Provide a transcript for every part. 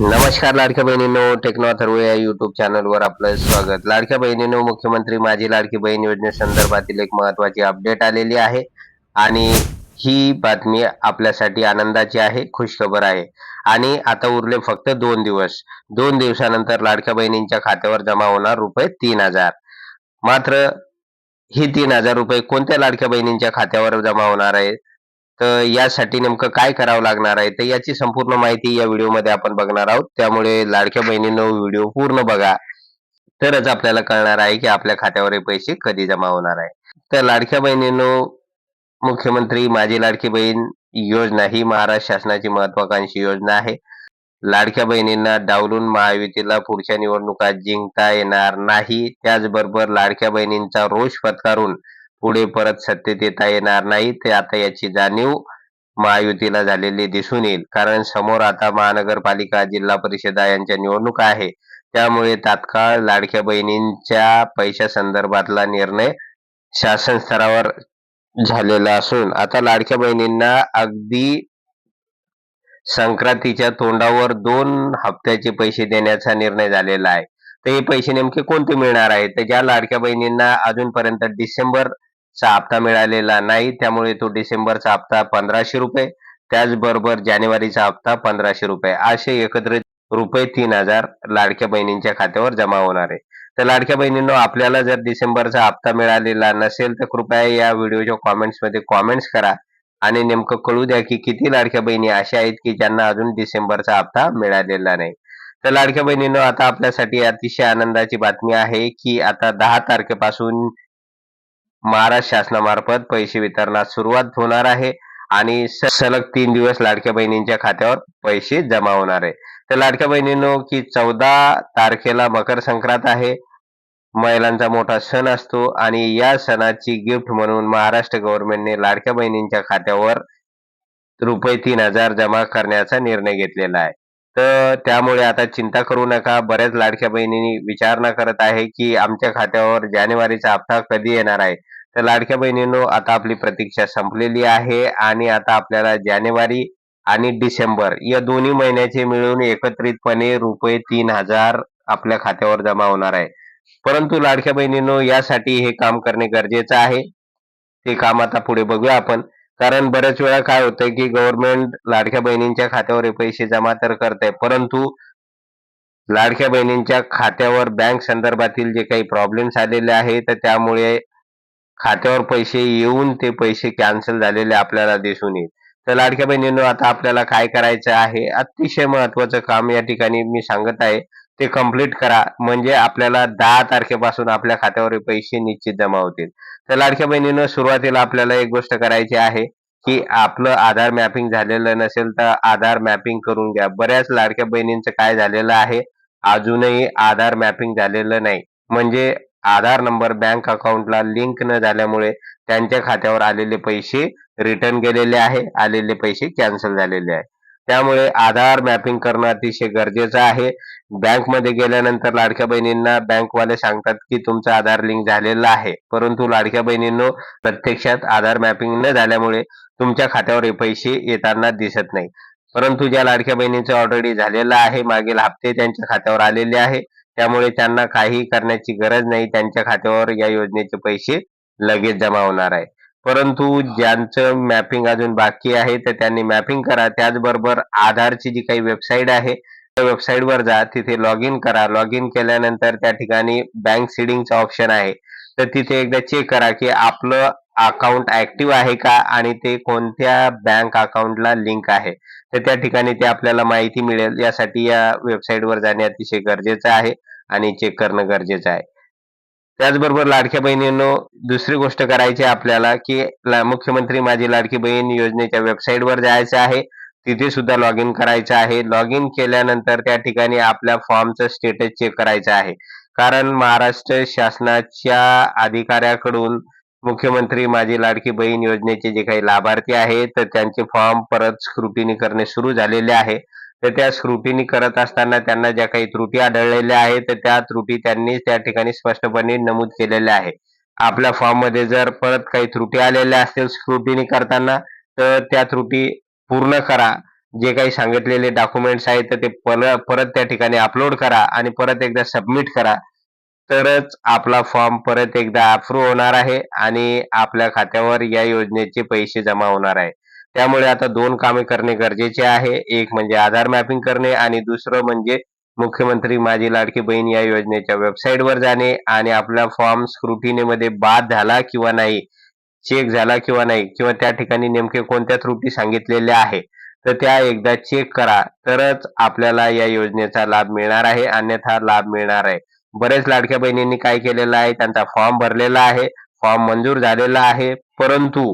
नमस्कार लाडक्या बहिणींनो टेक्नो थर्वे या युट्यूब चॅनलवर आपलं स्वागत. लाडक्या बहिणींनो मुख्यमंत्री माझी लाडकी बहीण योजनेसंदर्भातील एक महत्वाची अपडेट आलेली आहे. आणि ही बातमी आपल्यासाठी आनंदाची आहे खुशखबर आहे. आणि आता उरले फक्त दोन दिवस. दोन दिवसानंतर लाडक्या बहिणींच्या खात्यावर जमा होणार रुपये तीन हजार. मात्र ही तीन हजार रुपये कोणत्या लाडक्या बहिणींच्या खात्यावर जमा होणार आहे तर यासाठी नेमकं काय करावं लागणार आहे? तर याची संपूर्ण माहिती या व्हिडिओमध्ये आपण बघणार आहोत. त्यामुळे लाडक्या बहिणीनं व्हिडिओ पूर्ण बघा. तरच आपल्याला कळणार आहे की आपल्या खात्यावर हे पैसे कधी जमा होणार आहे. तर लाडक्या बहिणींनो मुख्यमंत्री माझी लाडकी बहीण योजना ही महाराष्ट्र शासनाची महत्वाकांक्षी योजना आहे. लाडक्या बहिणींना डावलून महायुतीला पुढच्या निवडणुकात जिंकता येणार नाही. त्याचबरोबर लाडक्या बहिणींचा रोष पत्कारून पुढे परत सत्तेत येता येणार नाही. ते आता याची जाणीव महायुतीला झालेली दिसून येईल. कारण समोर आता महानगरपालिका जिल्हा परिषदा यांच्या निवडणुका आहे. त्यामुळे तात्काळ लाडक्या बहिणींच्या पैशा संदर्भातला निर्णय शासन स्तरावर झालेला असून आता लाडक्या बहिणींना अगदी संक्रांतीच्या तोंडावर दोन हप्त्याचे पैसे देण्याचा निर्णय झालेला आहे. तर हे पैसे नेमके कोणते मिळणार आहेत? तर ज्या लाडक्या बहिणींना अजूनपर्यंत डिसेंबर चा हप्ता मिळालेला नाही. त्यामुळे तो डिसेंबरचा हप्ता पंधराशे रुपये त्याचबरोबर जानेवारीचा हप्ता पंधराशे रुपये. असे एकत्रित रुपये तीन हजार लाडक्या बहिणींच्या खात्यावर जमा होणार आहे. तर लाडक्या बहिणींनो आपल्याला जर डिसेंबरचा हप्ता मिळालेला नसेल तर कृपया या व्हिडिओच्या कॉमेंट्समध्ये कॉमेंट्स करा आणि नेमकं कळू द्या की किती लाडक्या बहिणी अशा आहेत की ज्यांना अजून डिसेंबरचा हप्ता मिळालेला नाही. तर लाडक्या बहिणींनो आता आपल्यासाठी अतिशय आनंदाची बातमी आहे की आता दहा तारखेपासून महाराष्ट्र शासनामार्फत पैसे वितरणास सुरुवात होणार आहे आणि सलग तीन दिवस लाडक्या बहिणींच्या खात्यावर पैसे जमा होणार आहे. तर लाडक्या बहिणींनो की चौदा तारखेला मकर संक्रांत आहे. महिलांचा मोठा सण असतो आणि या सणाची गिफ्ट म्हणून महाराष्ट्र गव्हर्नमेंटने लाडक्या बहिणींच्या खात्यावर रुपये तीन हजार जमा करण्याचा निर्णय घेतलेला आहे. तर त्यामुळे आता चिंता करू नका. बऱ्याच लाडक्या बहिणींनी विचारणा करत आहे की आमच्या खात्यावर जानेवारीचा हप्ता कधी येणार आहे? तर लाडक्या बहिणींनो आता आपली प्रतीक्षा संपलेली आहे आणि आता आपल्याला जानेवारी आणि डिसेंबर या दोन्ही महिन्याचे मिळून एकत्रितपणे रुपये तीन हजार आपल्या खात्यावर जमा होणार आहे. परंतु लाडक्या बहिणींनो यासाठी हे काम करणे गरजेचं आहे. ते काम आता पुढे बघूया आपण. कारण बऱ्याच वेळा काय होतंय की गव्हर्नमेंट लाडक्या बहिणींच्या खात्यावर हे पैसे जमा तर करते परंतु लाडक्या बहिणींच्या खात्यावर बँक संदर्भातील जे काही प्रॉब्लेम्स आलेले आहेत तर त्यामुळे खात्यावर पैसे येऊन ते पैसे कॅन्सल झालेले आपल्याला दिसून येईल. तर लाडक्या बहिणींनो आता आपल्याला काय करायचं आहे? अतिशय महत्वाचं काम या ठिकाणी मी सांगत आहे. ते कंप्लीट करा. म्हणजे आपल्याला दहा तारखेपासून आपल्या खात्यावर पैसे निश्चित जमा होतील. तर लाडक्या बहिणीनं सुरुवातीला आपल्याला एक गोष्ट करायची आहे की आपलं आधार मॅपिंग झालेलं नसेल तर आधार मॅपिंग करून घ्या. बऱ्याच लाडक्या बहिणींचं काय झालेलं आहे? अजूनही आधार मॅपिंग झालेलं नाही. म्हणजे आधार नंबर बँक अकाउंटला लिंक न झाल्यामुळे त्यांच्या खात्यावर आलेले पैसे रिटर्न गेलेले आहे. आलेले पैसे कॅन्सल झालेले आहे. त्यामुळे आधार मॅपिंग करणं अतिशय गरजेचं आहे. बँकमध्ये गेल्यानंतर लाडक्या बहिणींना बँकवाले सांगतात की तुमचं आधार लिंक झालेलं आहे. परंतु लाडक्या बहिणींनो प्रत्यक्षात आधार मॅपिंग न झाल्यामुळे तुमच्या खात्यावर हे पैसे येताना दिसत नाही. परंतु ज्या लाडक्या बहिणींचं ऑलरेडी झालेलं आहे मागील हप्ते त्यांच्या खात्यावर आलेले आहे त्यामुळे त्यांना काही करण्याची गरज नाही त्यांच्या खात्यावर या योजनेचे पैसे लगेच जमा होणार आहे. परंतु ज्यांचं मॅपिंग अजून बाकी आहे तर त्यांनी मॅपिंग करा. त्याचबरोबर आधारची जी काही वेबसाईट आहे वेबसाईट वेबसाईटवर जा तिथे लॉग इन करा. लॉग इन केल्यानंतर त्या ठिकाणी बँक सिडिंगचं ऑप्शन आहे. तर तिथे एकदा चेक करा की आपलं अकाउंट ऍक्टिव्ह आहे का आणि ते कोणत्या बँक अकाउंटला लिंक आहे. तर त्या ठिकाणी ते आपल्याला माहिती मिळेल. यासाठी या वेबसाईटवर जाणे अतिशय गरजेचं आहे आणि चेक करणं गरजेचं आहे. त्याचबरोबर लाडक्या बहिणींनो दुसरी गोष्ट करायची आपल्याला की मुख्यमंत्री माझी लाडकी बहीण योजनेच्या वेबसाईटवर जायचं आहे. तिथे सुद्धा लॉग इन करायचं आहे. लॉग इन केल्यानंतर त्या ठिकाणी आपल्या फॉर्मचं स्टेटस चेक करायचं आहे. कारण महाराष्ट्र शासनाच्या अधिकाऱ्याकडून मुख्यमंत्री माझी लाडकी बहीण योजनेचे जे काही लाभार्थी आहेत तर त्यांचे फॉर्म परत स्क्रुटिनी करणे सुरू झालेले आहे. तर त्या स्क्रुटिनी करत असताना त्यांना ज्या काही त्रुटी आढळलेल्या आहेत तर त्या त्रुटी त्यांनी त्या ठिकाणी स्पष्टपणे नमूद केलेल्या आहे. आपल्या फॉर्ममध्ये जर परत काही त्रुटी आलेल्या असतील स्क्रुटिनी करताना तर त्या त्रुटी पूर्ण करा. जे काही सांगितलेले डॉक्युमेंट्स आहेत तर ते परत त्या ठिकाणी अपलोड करा आणि परत एकदा सबमिट करा. तरच आपला फॉर्म परत एकदा अप्रूव्ह होणार आहे आणि आपल्या खात्यावर या योजनेचे पैसे जमा होणार आहे. त्यामुळे आता दोन कामे करणे गरजेचे आहे. एक म्हणजे आधार मॅपिंग करणे आणि दुसरं म्हणजे मुख्यमंत्री माझी लाडकी बहीण या योजनेच्या वेबसाईटवर जाणे आणि आपला फॉर्म स्क्रुटिनीमध्ये बाद झाला किंवा नाही चेक झाला किंवा नाही किंवा त्या ठिकाणी नेमके कोणत्या त्रुटी सांगितलेल्या आहे तर त्या एकदा चेक करा. तरच आपल्याला या योजनेचा लाभ मिळणार आहे अन्यथा लाभ मिळणार आहे. बरेच लाडक्या बहिणींनी काय केलेलं आहे त्यांचा फॉर्म भरलेला आहे फॉर्म मंजूर झालेला आहे परंतु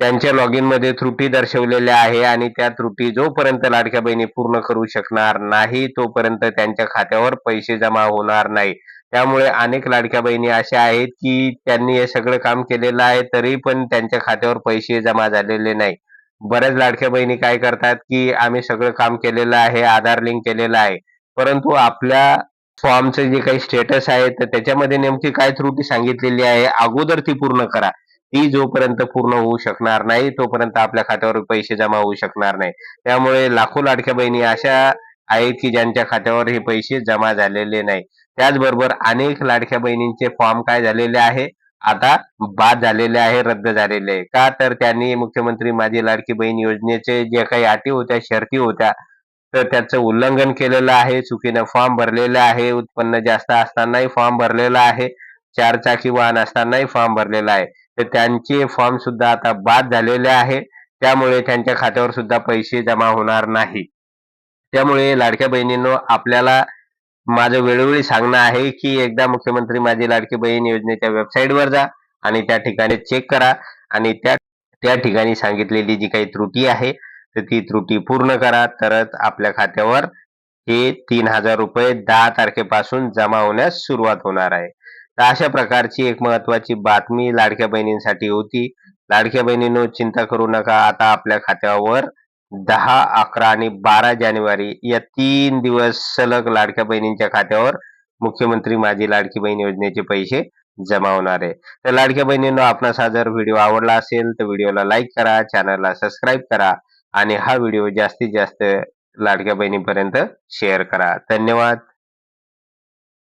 त्यांच्या लॉगमध्ये त्रुटी दर्शवलेल्या आहे आणि त्या त्रुटी जोपर्यंत लाडक्या बहिणी पूर्ण करू शकणार नाही तोपर्यंत त्यांच्या खात्यावर पैसे जमा होणार नाही. त्यामुळे अनेक लाडक्या बहिणी अशा आहेत की त्यांनी हे सगळं काम केलेलं आहे तरी पण त्यांच्या खात्यावर पैसे जमा झालेले नाही. बऱ्याच लाडक्या बहिणी काय करतात की आम्ही सगळं काम केलेलं आहे आधार लिंक केलेलं आहे परंतु आपल्या फॉर्मचं जे काही स्टेटस आहे तर त्याच्यामध्ये नेमकी काय त्रुटी सांगितलेली आहे अगोदर ती पूर्ण करा. ती जोपर्यंत पूर्ण होऊ शकणार नाही तोपर्यंत आपल्या खात्यावर पैसे जमा होऊ शकणार नाही. त्यामुळे लाखो लाडक्या बहिणी अशा आहेत की ज्यांच्या खात्यावर हे पैसे जमा झालेले नाही. त्याचबरोबर अनेक लाडक्या बहिणींचे फॉर्म काय झालेले आहे? आता बाद झालेले आहे रद्द झालेले आहे. का? तर त्यांनी मुख्यमंत्री माझी लाडकी बहीण योजनेचे जे काही अटी होत्या शर्ती होत्या तर त्याचं उल्लंघन केलेलं आहे. चुकीनं फॉर्म भरलेलं आहे. उत्पन्न जास्त असतानाही फॉर्म भरलेला आहे. चार चाकी वाहन असतानाही फॉर्म भरलेला आहे. तर त्यांचे फॉर्म सुद्धा आता बाद झालेले आहे. त्यामुळे त्यांच्या खात्यावर सुद्धा पैसे जमा होणार नाही. त्यामुळे लाडक्या बहिणींनो आपल्याला माझं वेळोवेळी सांगणं आहे की एकदा मुख्यमंत्री माझी लाडकी बहीण योजनेच्या वेबसाईटवर जा आणि त्या ठिकाणी चेक करा. आणि त्या त्या ठिकाणी सांगितलेली जी काही त्रुटी आहे तर ती त्रुटी पूर्ण करा. तरच आपल्या खात्यावर हे तीन हजार रुपये दहा तारखेपासून जमा होण्यास सुरुवात होणार आहे. तर अशा प्रकारची एक महत्वाची बातमी लाडक्या बहिणींसाठी होती. लाडक्या बहिणींनो चिंता करू नका. आता आपल्या खात्यावर दहा अकरा आणि बारा जानेवारी या तीन दिवस सलग लाडक्या बहिणींच्या खात्यावर मुख्यमंत्री माझी लाडकी बहीण योजनेचे पैसे जमा होणार आहे. तर लाडक्या बहिणींनो आपणास हा जर व्हिडिओ आवडला असेल तर व्हिडिओला लाईक करा चॅनलला सबस्क्राईब करा आणि हा व्हिडिओ जास्तीत जास्त लाडक्या बहिणीपर्यंत शेअर करा. धन्यवाद.